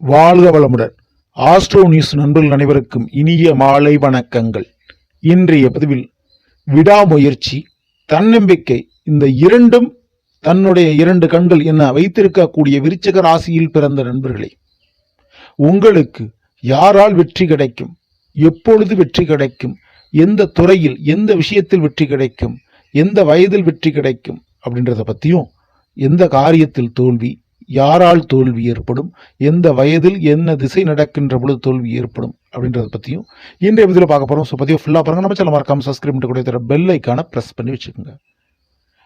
வாழ்க வளமுடன். Astro news நண்பர்கள் அனைவருக்கும் இனிய மாலை வணக்கங்கள். இன்றைய பதிவில் விடாமுயற்சி தன்னம்பிக்கை இந்த இரண்டும் தன்னுடைய இரண்டு கண்கள் என வைத்திருக்கக்கூடிய விருச்சக ராசியில் பிறந்த நண்பர்களே உங்களுக்கு யாரால் வெற்றி கிடைக்கும்? எப்பொழுது வெற்றி கிடைக்கும்? எந்த துறையில் எந்த விஷயத்தில் வெற்றி கிடைக்கும்? எந்த வயதில் வெற்றி கிடைக்கும்? அப்படின்றத பற்றியும் எந்த காரியத்தில் தோல்வி யாரால் தோல்வி ஏற்படும்? எந்த வயதில் என்ன திசை நடக்கின்ற பொழுது தோல்வி ஏற்படும்? அப்படின்றத பற்றியும் இன்றைய பதிவில் பார்க்க போகிறோம் ஸோ பதிவு ஃபுல்லாக பாருங்கள் நம்ம சேனல் மறக்காமல் சப்ஸ்கிரைப் கூட தர பெல் ஐக்கான ப்ரெஸ் பண்ணி வச்சுக்கோங்க.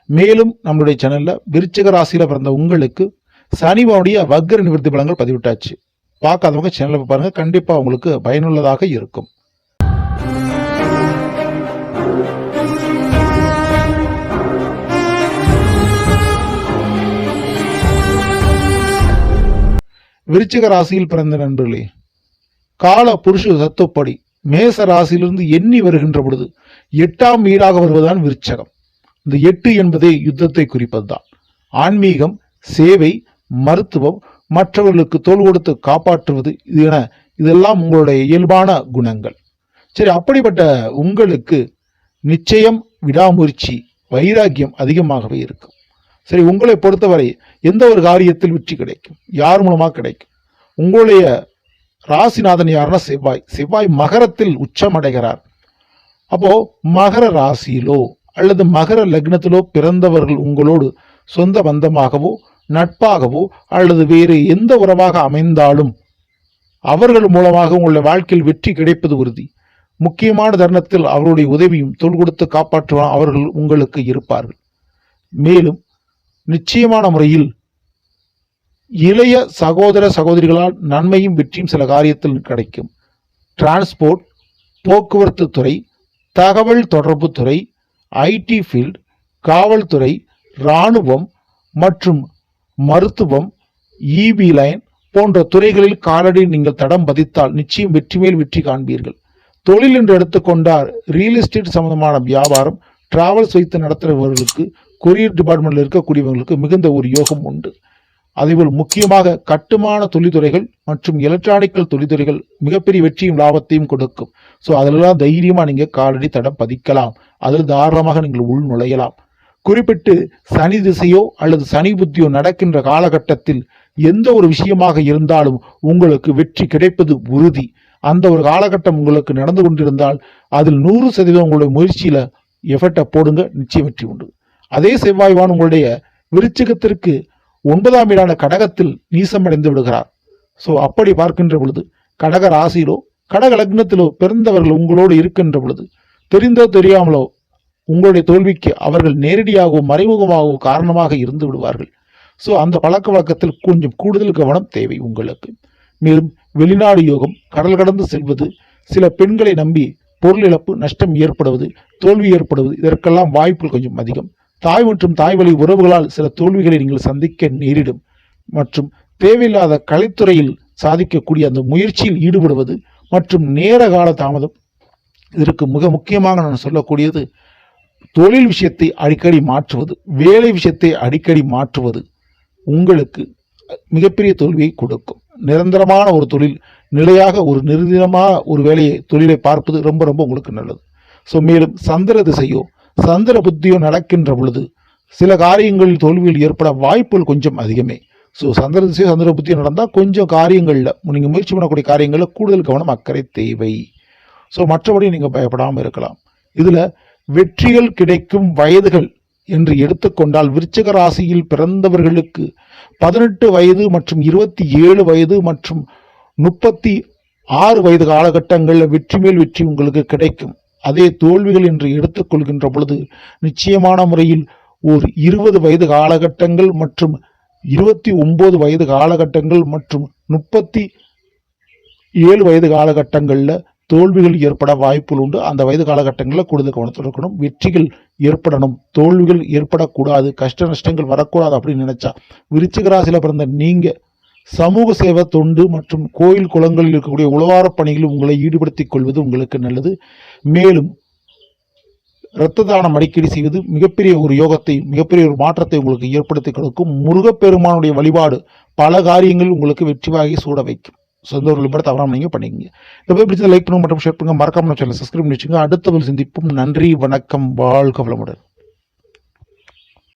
மேலும் நம்மளுடைய சேனலில் விருச்சக ராசியில் பிறந்த உங்களுக்கு சனிவனுடைய வக்கர நிவர்த்தி பலங்கள் பதிவிட்டாச்சு. பார்க்காதவங்க சேனலில் பாருங்கள் கண்டிப்பாக உங்களுக்கு பயனுள்ளதாக இருக்கும். விருச்சிக ராசியில் பிறந்த நண்பர்களே கால புருஷ தத்துவப்படி மேச ராசியிலிருந்து எண்ணி வருகின்ற பொழுது எட்டாம் வீடாக வருவதுதான் விருச்சகம். இந்த எட்டு என்பதே யுத்தத்தை குறிப்பதுதான். ஆன்மீகம் சேவை மருத்துவம் மற்றவர்களுக்கு தோல் கொடுத்து காப்பாற்றுவது இது என இதெல்லாம் உங்களுடைய இயல்பான குணங்கள். சரி அப்படிப்பட்ட உங்களுக்கு நிச்சயம் விடாமுயற்சி வைராக்கியம் அதிகமாகவே இருக்கும். சரி உங்களை பொறுத்தவரை எந்த ஒரு காரியத்தில் வெற்றி கிடைக்கும்? யார் மூலமாக கிடைக்கும்? உங்களுடைய ராசிநாதன் யாருன்னா செவ்வாய். செவ்வாய் மகரத்தில் உச்சமடைகிறார் அப்போ மகர ராசியிலோ அல்லது மகர லக்னத்திலோ பிறந்தவர்கள் உங்களோடு சொந்த பந்தமாகவோ நட்பாகவோ அல்லது வேறு எந்த உறவாக அமைந்தாலும் அவர்கள் மூலமாக உங்களுடைய வாழ்க்கையில் வெற்றி கிடைப்பது உறுதி. முக்கியமான தருணத்தில் அவருடைய உதவியும் தொல் கொடுத்து காப்பாற்றுவான் அவர்கள் உங்களுக்கு இருப்பார்கள். மேலும் நிச்சயமான முறையில் இளைய சகோதர சகோதரிகளால் நன்மையும் வெற்றியும் சில காரியத்தில் கிடைக்கும். டிரான்ஸ்போர்ட் போக்குவரத்து துறை தகவல் தொடர்பு துறை ஐடி ஃபீல்ட் காவல்துறை இராணுவம் மற்றும் மருத்துவம் இபி லைன் போன்ற துறைகளில் காலடி நீங்கள் தடம் பதித்தால் நிச்சயம் வெற்றி மேல் வெற்றி காண்பீர்கள். தொழில் என்று எடுத்துக்கொண்டால் ரியல் எஸ்டேட் சம்பந்தமான வியாபாரம் டிராவல்ஸ் வைத்து நடத்துகிறவர்களுக்கு கொரியர் டிபார்ட்மெண்ட்ல இருக்கக்கூடியவங்களுக்கு மிகுந்த ஒரு யோகம் உண்டு. அதேபோல் முக்கியமாக கட்டுமான தொழில்துறைகள் மற்றும் எலக்ட்ரானிக்கல் தொழில்துறைகள் மிகப்பெரிய வெற்றியும் லாபத்தையும் கொடுக்கும். ஸோ அதிலெல்லாம் தைரியமாக நீங்கள் காலடி தடம் பதிக்கலாம். அதில் தாராளமாக நீங்கள் உள் நுழையலாம். குறிப்பிட்டு சனி திசையோ அல்லது சனி புத்தியோ நடக்கின்ற காலகட்டத்தில் எந்த ஒரு விஷயமாக இருந்தாலும் உங்களுக்கு வெற்றி கிடைப்பது உறுதி. அந்த ஒரு காலகட்டம் உங்களுக்கு நடந்து கொண்டிருந்தால் அதில் நூறு சதவீதம் உங்களுடைய முயற்சியில் எஃபர்ட்டை போடுங்க நிச்சயம் வெற்றி உண்டு. அதே செவ்வாய்வான் உங்களுடைய விருச்சிகத்திற்கு ஒன்பதாம் வீடான கடகத்தில் நீசமடைந்து விடுகிறார். ஸோ அப்படி பார்க்கின்ற பொழுது கடக ராசியிலோ கடக லக்னத்திலோ பிறந்தவர்கள் உங்களோடு இருக்கின்ற பொழுது தெரிந்தோ தெரியாமலோ உங்களுடைய தோல்விக்கு அவர்கள் நேரடியாகவோ மறைமுகமாகவோ காரணமாக இருந்து விடுவார்கள். ஸோ அந்த பழக்க வழக்கத்தில் கொஞ்சம் கூடுதல் கவனம் தேவை உங்களுக்கு. மேலும் வெளிநாடு யோகம் கடல் கடந்து செல்வது சில பெண்களை நம்பி பொருள் இழப்பு நஷ்டம் ஏற்படுவது தோல்வி ஏற்படுவது இதற்கெல்லாம் வாய்ப்புகள் கொஞ்சம் அதிகம். தாய் மற்றும் தாய் வழி உறவுகளால் சில தோல்விகளை நீங்கள் சந்திக்க நேரிடும். மற்றும் தேவையில்லாத கலைத்துறையில் சாதிக்கக்கூடிய அந்த முயற்சியில் ஈடுபடுவது மற்றும் நேர கால தாமதம். இதற்கு மிக முக்கியமாக நான் சொல்லக்கூடியது தொழில் விஷயத்தை அடிக்கடி மாற்றுவது வேலை விஷயத்தை அடிக்கடி மாற்றுவது உங்களுக்கு மிகப்பெரிய தோல்வியை கொடுக்கும். நிரந்தரமான ஒரு தொழில் நிலையாக ஒரு நிரந்தரமாக ஒரு வேலையை தொழிலை பார்ப்பது ரொம்ப ரொம்ப உங்களுக்கு நல்லது. ஸோ மேலும் சந்திர திசையோ சந்திர புத்தியோ நடக்கின்ற பொழுது சில காரியங்களில் தோல்வியில் ஏற்பட வாய்ப்புகள் கொஞ்சம் அதிகமே. ஸோ சந்திர திசை சந்திர புத்தியோ நடந்தால் கொஞ்சம் காரியங்களில் நீங்கள் முயற்சி பண்ணக்கூடிய காரியங்களில் கூடுதல் கவனம் அக்கறை தேவை. ஸோ மற்றபடி நீங்கள் பயப்படாமல் இருக்கலாம். இதில் வெற்றிகள் கிடைக்கும் வயதுகள் என்று எடுத்துக்கொண்டால் விருச்சக ராசியில் பிறந்தவர்களுக்கு பதினெட்டு வயது மற்றும் இருபத்தி ஏழு வயது மற்றும் முப்பத்தி ஆறு வயது காலகட்டங்களில் வெற்றி மேல் வெற்றி உங்களுக்கு கிடைக்கும். அதே தோல்விகள் என்று எடுத்துக்கொள்கின்ற பொழுது நிச்சயமான முறையில் ஒரு இருபது வயது காலகட்டங்கள் மற்றும் இருபத்தி ஒன்பது வயது காலகட்டங்கள் மற்றும் முப்பத்தி ஏழு வயது காலகட்டங்களில் தோல்விகள் ஏற்பட வாய்ப்புகள் உண்டு. அந்த வயது காலகட்டங்களில் கூடுதல் கவனத்தில் இருக்கணும். வெற்றிகள் ஏற்படணும். தோல்விகள் ஏற்படக்கூடாது. கஷ்ட நஷ்டங்கள் வரக்கூடாது அப்படின்னு நினைச்சா விருச்சிகராசியில் பிறந்த நீங்கள் சமூக சேவை தொண்டு மற்றும் கோயில் குளங்களில் இருக்கக்கூடிய உழவாரப் பணிகளில் உங்களை ஈடுபடுத்திக் கொள்வது உங்களுக்கு நல்லது. மேலும் இரத்த தானம் அடிக்கடி செய்வது மிகப்பெரிய ஒரு யோகத்தை மிகப்பெரிய ஒரு மாற்றத்தை உங்களுக்கு ஏற்படுத்தி கொடுக்கும். முருகப்பெருமானுடைய வழிபாடு பல காரியங்கள் உங்களுக்கு வெற்றிவாகி சூட வைக்கும். சொந்த ஒரு வழிபாடு தவறாம நீங்க பண்ணிக்கங்க. இந்த போய் பிடிச்சதை லைக் பண்ணுங்க மற்றும் ஷேர் பண்ணுங்க மறக்காம சேனல் சப்ஸ்கிரைப் பண்ணி வச்சுங்க அடுத்த ஒரு சந்திப்பும். நன்றி வணக்கம் வாழ்க வளமுடன்.